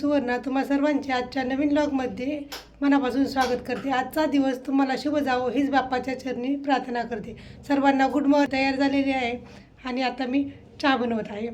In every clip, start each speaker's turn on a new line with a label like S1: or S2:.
S1: सर्वांचे आजच्या नवीन ब्लॉगमध्ये मनापासून स्वागत करते. आजचा दिवस तुम्हाला शुभ जावो हीच बाप्पाच्या चरणी प्रार्थना करते. सर्वांना गुड मॉर्निंग तयार झालेली आहे आणि आता मी चहा बनवत आहे.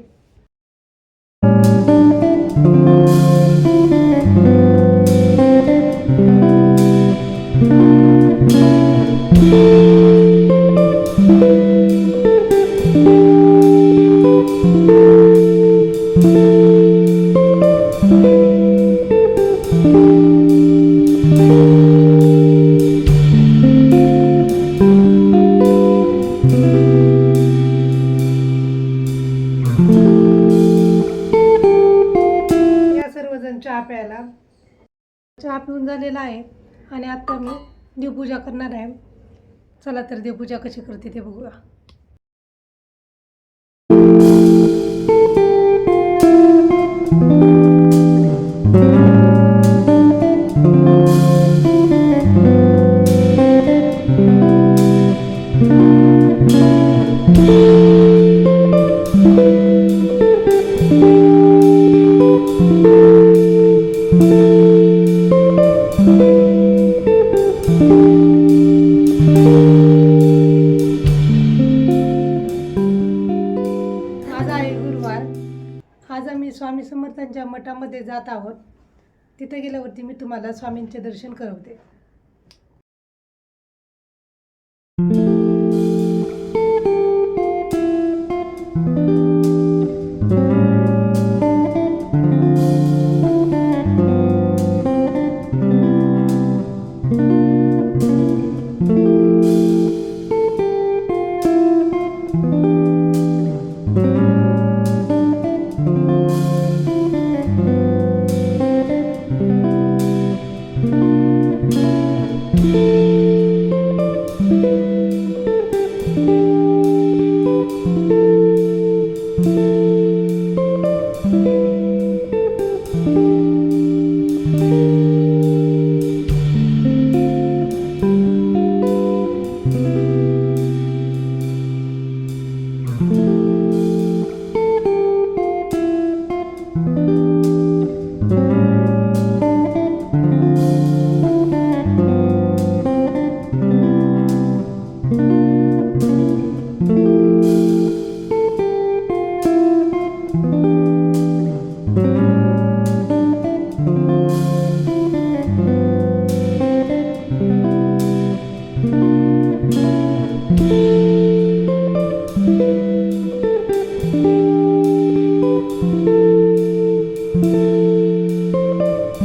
S1: प्यायला. चहा पिऊन झालेला आहे आणि आता मी देवपूजा करणार आहे. चला तर देवपूजा कशी करते ते बघूया. आज आम्ही स्वामी समर्थांच्या मठामध्ये जात आहोत. तिथे गेल्यावरती मी तुम्हाला स्वामींचे दर्शन करवते.